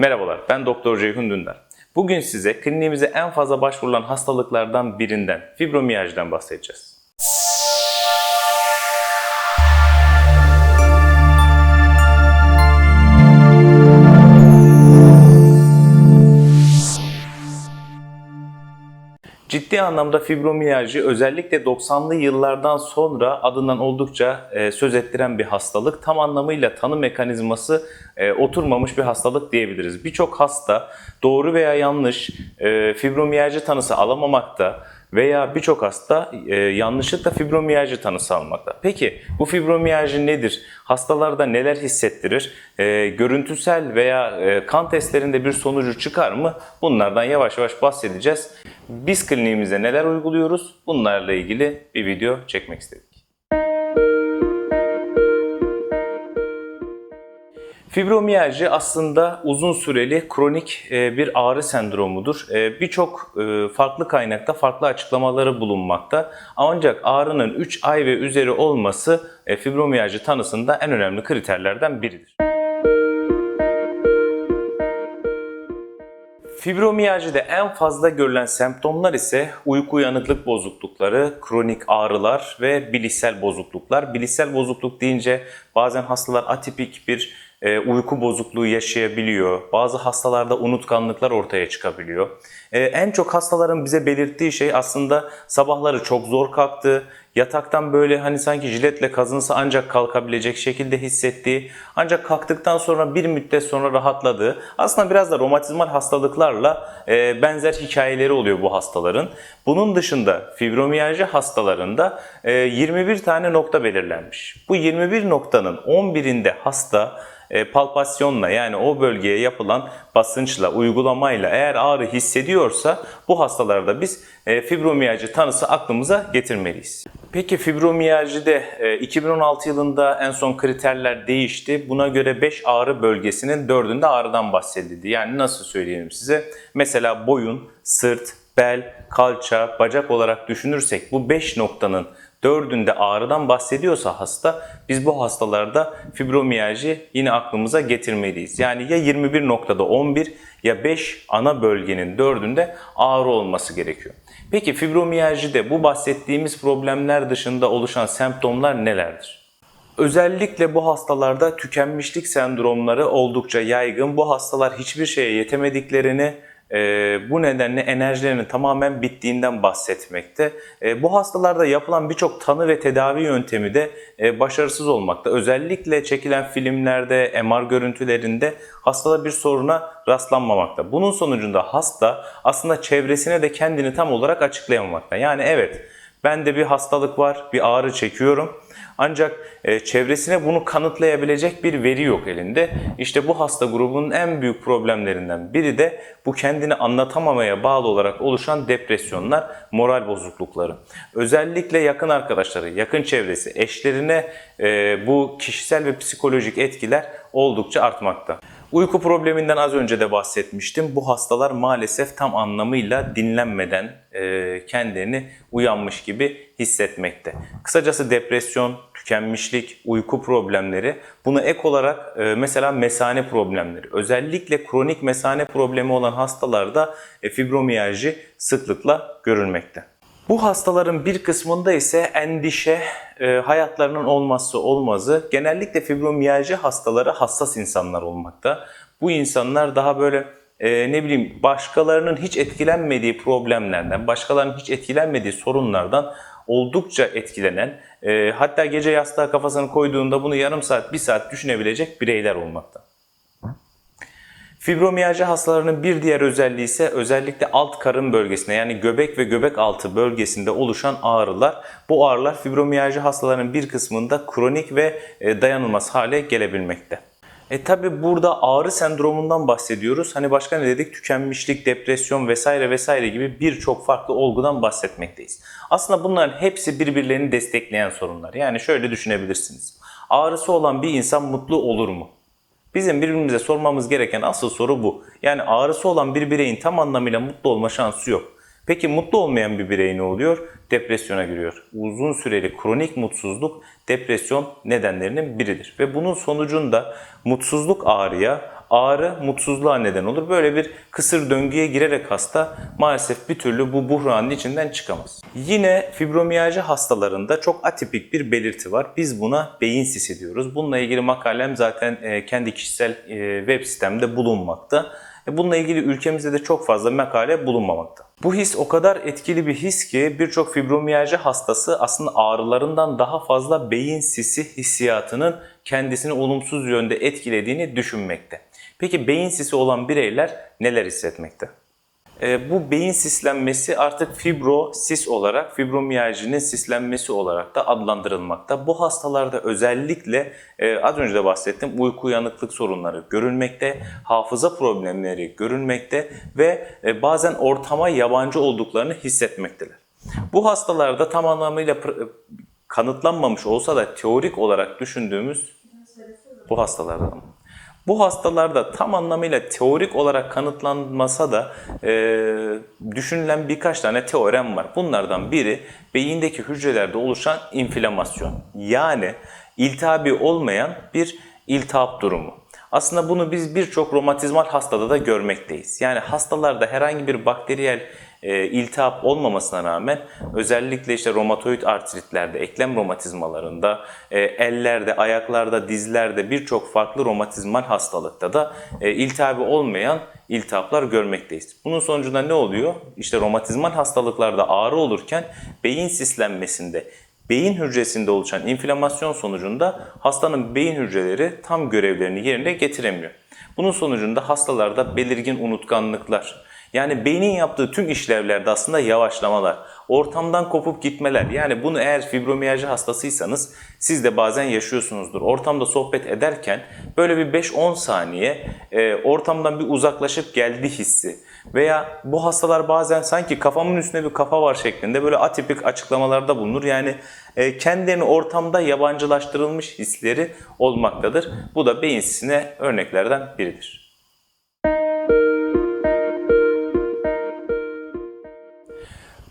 Merhabalar, ben Doktor Ceyhun Dündar. Bugün size kliniğimize en fazla başvurulan hastalıklardan birinden, fibromiyajdan bahsedeceğiz. Ciddi anlamda fibromiyajı özellikle 90'lı yıllardan sonra adından oldukça e, söz ettiren bir hastalık. Tam anlamıyla tanı mekanizması e, oturmamış bir hastalık diyebiliriz. Birçok hasta doğru veya yanlış e, fibromiyajı tanısı alamamakta veya birçok hasta e, yanlışlıkla fibromiyajı tanısı almakta. Peki bu fibromiyajı nedir? Hastalarda neler hissettirir? E, görüntüsel veya e, kan testlerinde bir sonucu çıkar mı? Bunlardan yavaş yavaş bahsedeceğiz. Biz kliniğimizde neler uyguluyoruz? Bunlarla ilgili bir video çekmek istedik. Fibromiyajı aslında uzun süreli kronik e, bir ağrı sendromudur. E, Birçok e, farklı kaynakta farklı açıklamaları bulunmakta. Ancak ağrının 3 ay ve üzeri olması fibromiyajı tanısında en önemli kriterlerden biridir. Fibromiyajide en fazla görülen semptomlar ise uyku uyanıklık bozuklukları, kronik ağrılar ve bilişsel bozukluklar. Bilişsel bozukluk deyince bazen hastalar atipik bir e, uyku bozukluğu yaşayabiliyor. Bazı hastalarda unutkanlıklar ortaya çıkabiliyor. E, en çok hastaların bize belirttiği şey aslında sabahları çok zor kalktı, yataktan böyle hani sanki jiletle kazınsa ancak kalkabilecek şekilde hissettiği, ancak kalktıktan sonra bir müddet sonra rahatladığı, aslında biraz da romatizmal hastalıklarla e, benzer hikayeleri oluyor bu hastaların. Bunun dışında fibromiyajı hastalarında e, 21 tane nokta belirlenmiş. Bu 21 noktanın 11'inde hasta palpasyonla yani o bölgeye yapılan basınçla, uygulamayla eğer ağrı hissediyorsa bu hastalarda biz e, fibromiyajı tanısı aklımıza getirmeliyiz. Peki fibromiyajide e, 2016 yılında en son kriterler değişti. Buna göre 5 ağrı bölgesinin 4'ünde ağrıdan bahsedildi. Yani nasıl söyleyelim size? Mesela boyun, sırt, bel, kalça, bacak olarak düşünürsek bu 5 noktanın dördünde ağrıdan bahsediyorsa hasta biz bu hastalarda fibromiyajı yine aklımıza getirmeliyiz. Yani ya 21 noktada 11 ya 5 ana bölgenin dördünde ağrı olması gerekiyor. Peki fibromiyajide bu bahsettiğimiz problemler dışında oluşan semptomlar nelerdir? Özellikle bu hastalarda tükenmişlik sendromları oldukça yaygın. Bu hastalar hiçbir şeye yetemediklerini, bu nedenle enerjilerinin tamamen bittiğinden bahsetmekte. E, bu hastalarda yapılan birçok tanı ve tedavi yöntemi de e, başarısız olmakta. Özellikle çekilen filmlerde, MR görüntülerinde hastada bir soruna rastlanmamakta. Bunun sonucunda hasta aslında çevresine de kendini tam olarak açıklayamamakta. Yani evet bende bir hastalık var, bir ağrı çekiyorum. Ancak e, çevresine bunu kanıtlayabilecek bir veri yok elinde. İşte bu hasta grubunun en büyük problemlerinden biri de bu kendini anlatamamaya bağlı olarak oluşan depresyonlar, moral bozuklukları. Özellikle yakın arkadaşları, yakın çevresi, eşlerine e, bu kişisel ve psikolojik etkiler oldukça artmakta. Uyku probleminden az önce de bahsetmiştim. Bu hastalar maalesef tam anlamıyla dinlenmeden e, kendilerini uyanmış gibi hissetmekte. Kısacası depresyon, tükenmişlik, uyku problemleri, buna ek olarak e, mesela mesane problemleri, özellikle kronik mesane problemi olan hastalarda e, fibromiyajı sıklıkla görülmekte. Bu hastaların bir kısmında ise endişe, e, hayatlarının olmazsa olmazı. Genellikle fibromiyajı hastaları hassas insanlar olmakta. Bu insanlar daha böyle e, ne bileyim başkalarının hiç etkilenmediği problemlerden, başkalarının hiç etkilenmediği sorunlardan oldukça etkilenen, e, hatta gece yastığa kafasını koyduğunda bunu yarım saat, bir saat düşünebilecek bireyler olmakta. Fibromiyajı hastalarının bir diğer özelliği ise özellikle alt karın bölgesinde yani göbek ve göbek altı bölgesinde oluşan ağrılar. Bu ağrılar fibromiyajı hastalarının bir kısmında kronik ve e, dayanılmaz hale gelebilmekte. E tabi burada ağrı sendromundan bahsediyoruz. Hani başka ne dedik? Tükenmişlik, depresyon vesaire vesaire gibi birçok farklı olgudan bahsetmekteyiz. Aslında bunların hepsi birbirlerini destekleyen sorunlar. Yani şöyle düşünebilirsiniz. Ağrısı olan bir insan mutlu olur mu? Bizim birbirimize sormamız gereken asıl soru bu. Yani ağrısı olan bir bireyin tam anlamıyla mutlu olma şansı yok. Peki mutlu olmayan bir birey ne oluyor? Depresyona giriyor. Uzun süreli kronik mutsuzluk depresyon nedenlerinin biridir. Ve bunun sonucunda mutsuzluk ağrıya, ağrı mutsuzluğa neden olur. Böyle bir kısır döngüye girerek hasta maalesef bir türlü bu buhranın içinden çıkamaz. Yine fibromiyalji hastalarında çok atipik bir belirti var. Biz buna beyin sisi diyoruz. Bununla ilgili makalem zaten e, kendi kişisel e, web sitemde bulunmakta. E, Bununla ilgili ülkemizde de çok fazla makale bulunmamakta. Bu his o kadar etkili bir his ki birçok fibromiyalji hastası aslında ağrılarından daha fazla beyin sisi hissiyatının kendisini olumsuz yönde etkilediğini düşünmekte. Peki beyin sisi olan bireyler neler hissetmekte? E, bu beyin sislenmesi artık fibrosis olarak, fibromiyajinin sislenmesi olarak da adlandırılmakta. Bu hastalarda özellikle e, az önce de bahsettim uyku uyanıklık sorunları görülmekte, hafıza problemleri görülmekte ve e, bazen ortama yabancı olduklarını hissetmekteler. Bu hastalarda tam anlamıyla pr- kanıtlanmamış olsa da teorik olarak düşündüğümüz bu hastalarda bu hastalarda tam anlamıyla teorik olarak kanıtlanmasa da e, düşünülen birkaç tane teorem var. Bunlardan biri beyindeki hücrelerde oluşan inflamasyon. Yani iltihabi olmayan bir iltihap durumu. Aslında bunu biz birçok romatizmal hastada da görmekteyiz. Yani hastalarda herhangi bir bakteriyel e, iltihap olmamasına rağmen özellikle işte romatoid artritlerde, eklem romatizmalarında, e, ellerde, ayaklarda, dizlerde birçok farklı romatizmal hastalıkta da e, iltihabi olmayan iltihaplar görmekteyiz. Bunun sonucunda ne oluyor? İşte romatizmal hastalıklarda ağrı olurken beyin sislenmesinde beyin hücresinde oluşan inflamasyon sonucunda hastanın beyin hücreleri tam görevlerini yerine getiremiyor. Bunun sonucunda hastalarda belirgin unutkanlıklar, yani beynin yaptığı tüm işlevlerde aslında yavaşlamalar, ortamdan kopup gitmeler. Yani bunu eğer fibromiyalji hastasıysanız siz de bazen yaşıyorsunuzdur. Ortamda sohbet ederken böyle bir 5-10 saniye e, ortamdan bir uzaklaşıp geldi hissi. Veya bu hastalar bazen sanki kafamın üstünde bir kafa var şeklinde böyle atipik açıklamalarda bulunur. Yani e, kendilerini ortamda yabancılaştırılmış hisleri olmaktadır. Bu da beyin sisine örneklerden biridir.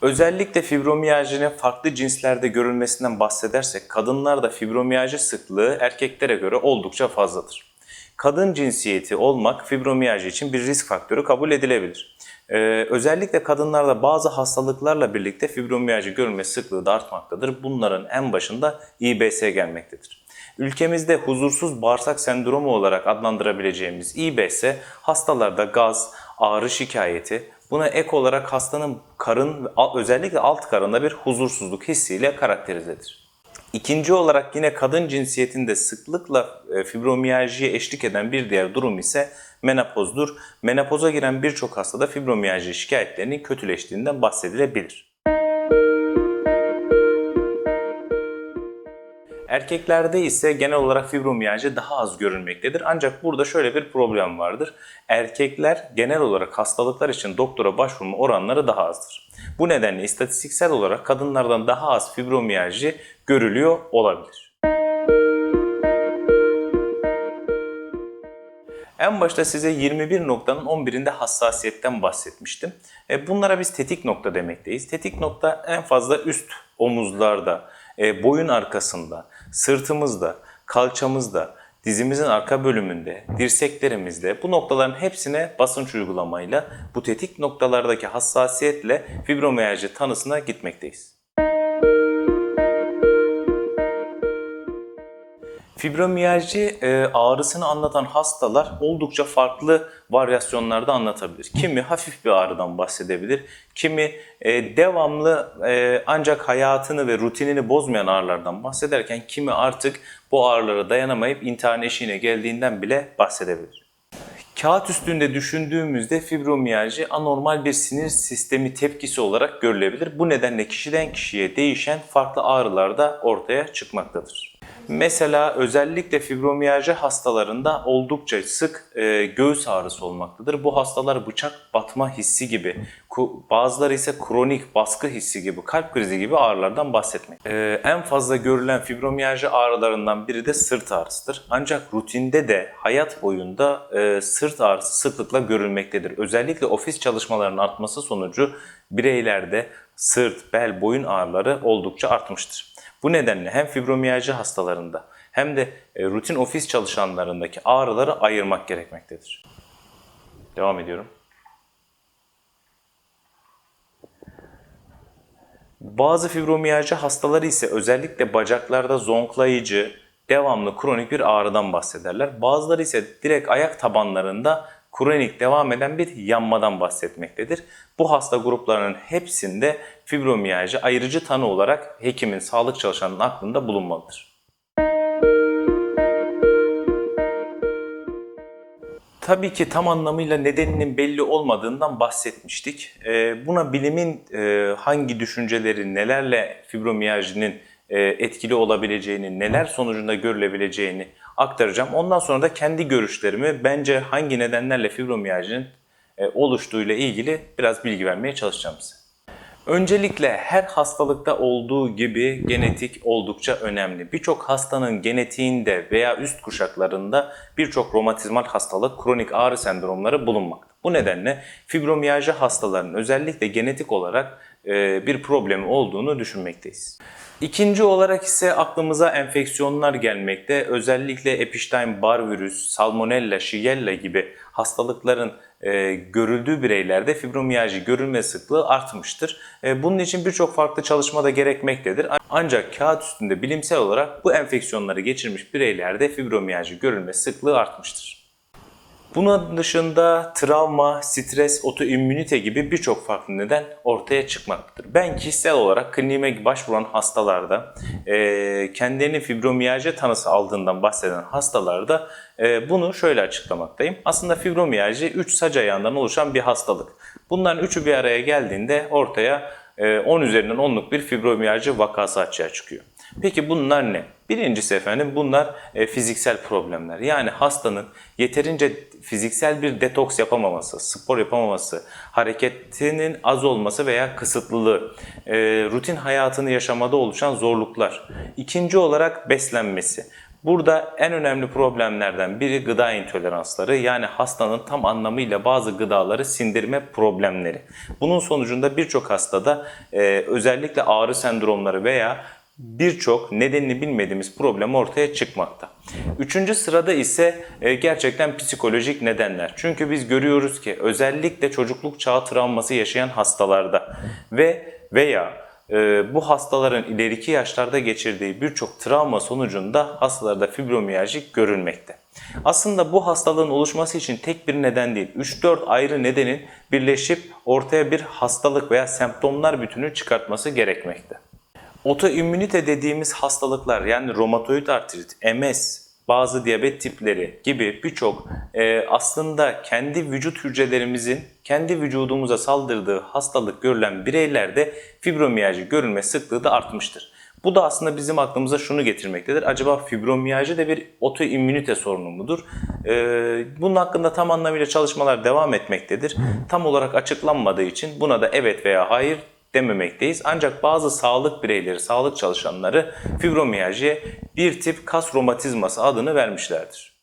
Özellikle fibromiyajinin farklı cinslerde görülmesinden bahsedersek kadınlarda fibromiyajı sıklığı erkeklere göre oldukça fazladır. Kadın cinsiyeti olmak fibromiyajı için bir risk faktörü kabul edilebilir. Ee, özellikle kadınlarda bazı hastalıklarla birlikte fibromiyajı görülme sıklığı da artmaktadır. Bunların en başında İBS gelmektedir. Ülkemizde huzursuz bağırsak sendromu olarak adlandırabileceğimiz İBS hastalarda gaz, ağrı şikayeti, Buna ek olarak hastanın karın özellikle alt karında bir huzursuzluk hissiyle karakterizedir. İkinci olarak yine kadın cinsiyetinde sıklıkla e, fibromiyaljiye eşlik eden bir diğer durum ise menopozdur. Menopoza giren birçok hastada fibromiyalji şikayetlerinin kötüleştiğinden bahsedilebilir. Erkeklerde ise genel olarak fibromiyalji daha az görülmektedir. Ancak burada şöyle bir problem vardır. Erkekler genel olarak hastalıklar için doktora başvurma oranları daha azdır. Bu nedenle istatistiksel olarak kadınlardan daha az fibromiyalji görülüyor olabilir. En başta size 21 noktanın 11'inde hassasiyetten bahsetmiştim. E, bunlara biz tetik nokta demekteyiz. Tetik nokta en fazla üst omuzlarda, e, boyun arkasında, sırtımızda, kalçamızda, dizimizin arka bölümünde, dirseklerimizde bu noktaların hepsine basınç uygulamayla bu tetik noktalardaki hassasiyetle fibromiyalji tanısına gitmekteyiz. Fibromiyalji e, ağrısını anlatan hastalar oldukça farklı varyasyonlarda anlatabilir. Kimi hafif bir ağrıdan bahsedebilir, kimi e, devamlı e, ancak hayatını ve rutinini bozmayan ağrılardan bahsederken kimi artık bu ağrılara dayanamayıp intihar eşiğine geldiğinden bile bahsedebilir. Kağıt üstünde düşündüğümüzde fibromiyalji anormal bir sinir sistemi tepkisi olarak görülebilir. Bu nedenle kişiden kişiye değişen farklı ağrılar da ortaya çıkmaktadır. Mesela özellikle fibromiyalji hastalarında oldukça sık e, göğüs ağrısı olmaktadır. Bu hastalar bıçak batma hissi gibi, bazıları ise kronik baskı hissi gibi, kalp krizi gibi ağrılardan bahsetmek. E, en fazla görülen fibromiyalji ağrılarından biri de sırt ağrısıdır. Ancak rutinde de hayat boyunda e, sırt ağrısı sıklıkla görülmektedir. Özellikle ofis çalışmalarının artması sonucu bireylerde sırt, bel, boyun ağrıları oldukça artmıştır. Bu nedenle hem fibromiyalji hastalarında hem de e, rutin ofis çalışanlarındaki ağrıları ayırmak gerekmektedir. Devam ediyorum. Bazı fibromiyalji hastaları ise özellikle bacaklarda zonklayıcı, devamlı kronik bir ağrıdan bahsederler. Bazıları ise direkt ayak tabanlarında kronik devam eden bir yanmadan bahsetmektedir. Bu hasta gruplarının hepsinde fibromiyalji ayrıcı tanı olarak hekimin, sağlık çalışanının aklında bulunmalıdır. Tabii ki tam anlamıyla nedeninin belli olmadığından bahsetmiştik. Ee, Buna bilimin e, hangi düşünceleri, nelerle fibromiyajinin e, etkili olabileceğini, neler sonucunda görülebileceğini aktaracağım. Ondan sonra da kendi görüşlerimi bence hangi nedenlerle fibromiyajinin e, oluştuğuyla ilgili biraz bilgi vermeye çalışacağım size. Öncelikle her hastalıkta olduğu gibi genetik oldukça önemli. Birçok hastanın genetiğinde veya üst kuşaklarında birçok romatizmal hastalık, kronik ağrı sendromları bulunmakta. Bu nedenle fibromiyalji hastalarının özellikle genetik olarak e, bir problemi olduğunu düşünmekteyiz. İkinci olarak ise aklımıza enfeksiyonlar gelmekte. Özellikle Epstein-Barr virüs, Salmonella, Shigella gibi hastalıkların e, görüldüğü bireylerde fibromiyalji görülme sıklığı artmıştır. E, bunun için birçok farklı çalışma da gerekmektedir. Ancak kağıt üstünde bilimsel olarak bu enfeksiyonları geçirmiş bireylerde fibromiyalji görülme sıklığı artmıştır. Bunun dışında travma, stres, otoimmünite gibi birçok farklı neden ortaya çıkmaktadır. Ben kişisel olarak kliniğime başvuran hastalarda, e, kendilerinin fibromiyalji tanısı aldığından bahseden hastalarda e, bunu şöyle açıklamaktayım. Aslında fibromiyalji 3 sac ayağından oluşan bir hastalık. Bunların üçü bir araya geldiğinde ortaya e, 10 üzerinden 10'luk bir fibromiyalji vakası açığa çıkıyor. Peki bunlar ne? Birincisi efendim bunlar e, fiziksel problemler. Yani hastanın yeterince fiziksel bir detoks yapamaması, spor yapamaması, hareketinin az olması veya kısıtlılığı, e, rutin hayatını yaşamada oluşan zorluklar. İkinci olarak beslenmesi. Burada en önemli problemlerden biri gıda intoleransları yani hastanın tam anlamıyla bazı gıdaları sindirme problemleri. Bunun sonucunda birçok hastada e, özellikle ağrı sendromları veya birçok nedenini bilmediğimiz problem ortaya çıkmakta. Üçüncü sırada ise e, gerçekten psikolojik nedenler. Çünkü biz görüyoruz ki özellikle çocukluk çağı travması yaşayan hastalarda ve veya e, bu hastaların ileriki yaşlarda geçirdiği birçok travma sonucunda hastalarda fibromiyalji görülmekte. Aslında bu hastalığın oluşması için tek bir neden değil, 3-4 ayrı nedenin birleşip ortaya bir hastalık veya semptomlar bütünü çıkartması gerekmekte. Otoimmünite dediğimiz hastalıklar yani romatoid artrit, MS, bazı diyabet tipleri gibi birçok e, aslında kendi vücut hücrelerimizin kendi vücudumuza saldırdığı hastalık görülen bireylerde fibromiyalji görülme sıklığı da artmıştır. Bu da aslında bizim aklımıza şunu getirmektedir. Acaba fibromiyalji de bir otoimmünite sorunu mudur? Ee, bunun hakkında tam anlamıyla çalışmalar devam etmektedir. Tam olarak açıklanmadığı için buna da evet veya hayır dememekteyiz. Ancak bazı sağlık bireyleri, sağlık çalışanları fibromiyaljiye bir tip kas romatizması adını vermişlerdir.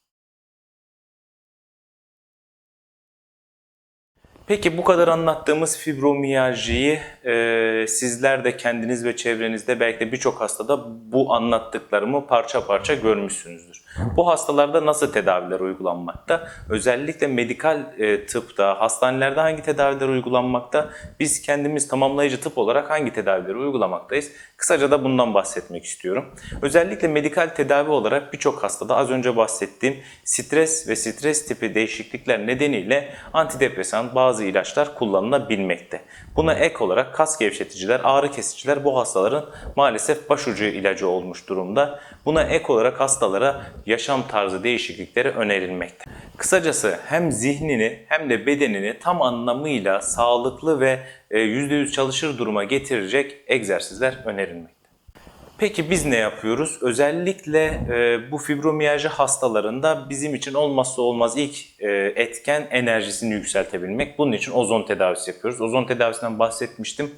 Peki bu kadar anlattığımız fibromiyaljiyi e, sizler de kendiniz ve çevrenizde belki de birçok hastada bu anlattıklarımı parça parça görmüşsünüzdür. Bu hastalarda nasıl tedaviler uygulanmakta? Özellikle medikal e, tıpta, hastanelerde hangi tedaviler uygulanmakta? Biz kendimiz tamamlayıcı tıp olarak hangi tedavileri uygulamaktayız? Kısaca da bundan bahsetmek istiyorum. Özellikle medikal tedavi olarak birçok hastada az önce bahsettiğim stres ve stres tipi değişiklikler nedeniyle antidepresan bazı ilaçlar kullanılabilmekte. Buna ek olarak kas gevşeticiler, ağrı kesiciler bu hastaların maalesef başucu ilacı olmuş durumda. Buna ek olarak hastalara yaşam tarzı değişiklikleri önerilmekte. Kısacası hem zihnini hem de bedenini tam anlamıyla sağlıklı ve e, %100 çalışır duruma getirecek egzersizler önerilmekte. Peki biz ne yapıyoruz? Özellikle e, bu fibromiyalji hastalarında bizim için olmazsa olmaz ilk e, etken enerjisini yükseltebilmek. Bunun için ozon tedavisi yapıyoruz. Ozon tedavisinden bahsetmiştim.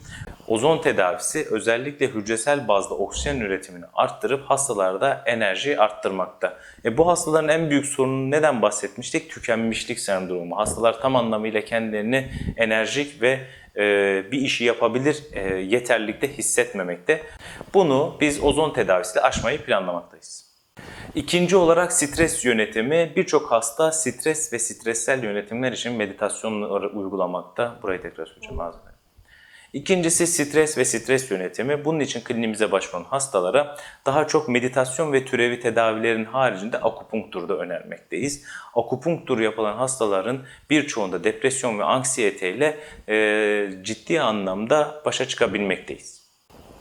Ozon tedavisi özellikle hücresel bazda oksijen üretimini arttırıp hastalarda enerjiyi arttırmakta. E, bu hastaların en büyük sorunu neden bahsetmiştik? Tükenmişlik sendromu. Hastalar tam anlamıyla kendilerini enerjik ve e, bir işi yapabilir e, yeterlilikte hissetmemekte. Bunu biz ozon tedavisiyle aşmayı planlamaktayız. İkinci olarak stres yönetimi. Birçok hasta stres ve stressel yönetimler için meditasyonları uygulamakta. Burayı tekrar söyleyeceğim ağzına. İkincisi stres ve stres yönetimi. Bunun için kliniğimize başvuran hastalara daha çok meditasyon ve türevi tedavilerin haricinde akupunktur da önermekteyiz. Akupunktur yapılan hastaların birçoğunda depresyon ve anksiyeteyle e, ciddi anlamda başa çıkabilmekteyiz.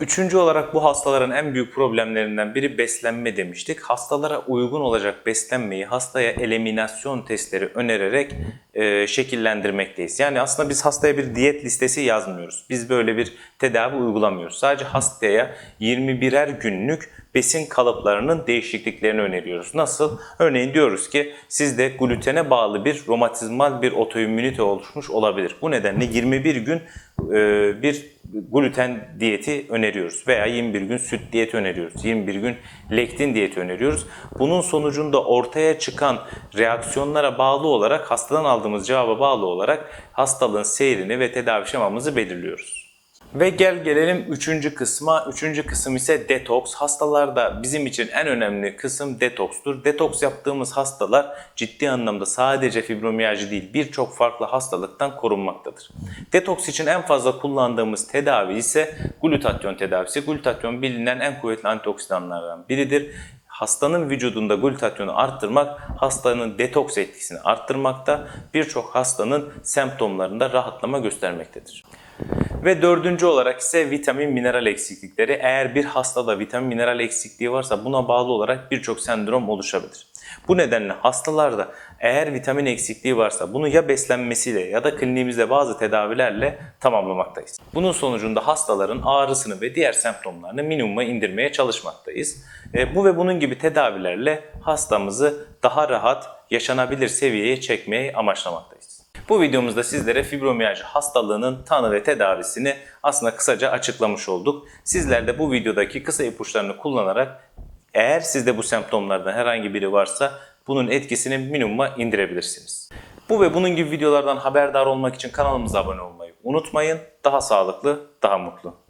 Üçüncü olarak bu hastaların en büyük problemlerinden biri beslenme demiştik. Hastalara uygun olacak beslenmeyi hastaya eliminasyon testleri önererek e, şekillendirmekteyiz. Yani aslında biz hastaya bir diyet listesi yazmıyoruz. Biz böyle bir tedavi uygulamıyoruz. Sadece hastaya 21'er günlük besin kalıplarının değişikliklerini öneriyoruz. Nasıl? Örneğin diyoruz ki sizde glutene bağlı bir romatizmal bir otoimmünite oluşmuş olabilir. Bu nedenle 21 gün bir gluten diyeti öneriyoruz veya 21 gün süt diyeti öneriyoruz. 21 gün lektin diyeti öneriyoruz. Bunun sonucunda ortaya çıkan reaksiyonlara bağlı olarak hastadan aldığımız cevaba bağlı olarak hastalığın seyrini ve tedavi şemamızı belirliyoruz. Ve gel gelelim üçüncü kısma. Üçüncü kısım ise detoks. Hastalarda bizim için en önemli kısım detokstur. Detoks yaptığımız hastalar ciddi anlamda sadece fibromiyalji değil birçok farklı hastalıktan korunmaktadır. Detoks için en fazla kullandığımız tedavi ise glutatyon tedavisi. Glutatyon bilinen en kuvvetli antioksidanlardan biridir hastanın vücudunda glutatyonu arttırmak hastanın detoks etkisini arttırmakta, birçok hastanın semptomlarında rahatlama göstermektedir. Ve dördüncü olarak ise vitamin mineral eksiklikleri. Eğer bir hastada vitamin mineral eksikliği varsa buna bağlı olarak birçok sendrom oluşabilir. Bu nedenle hastalarda eğer vitamin eksikliği varsa bunu ya beslenmesiyle ya da kliniğimizde bazı tedavilerle tamamlamaktayız. Bunun sonucunda hastaların ağrısını ve diğer semptomlarını minimuma indirmeye çalışmaktayız. E, bu ve bunun gibi tedavilerle hastamızı daha rahat yaşanabilir seviyeye çekmeyi amaçlamaktayız. Bu videomuzda sizlere fibromiyalji hastalığının tanı ve tedavisini aslında kısaca açıklamış olduk. Sizler de bu videodaki kısa ipuçlarını kullanarak eğer sizde bu semptomlardan herhangi biri varsa bunun etkisini minimuma indirebilirsiniz. Bu ve bunun gibi videolardan haberdar olmak için kanalımıza abone olmayı unutmayın. Daha sağlıklı, daha mutlu.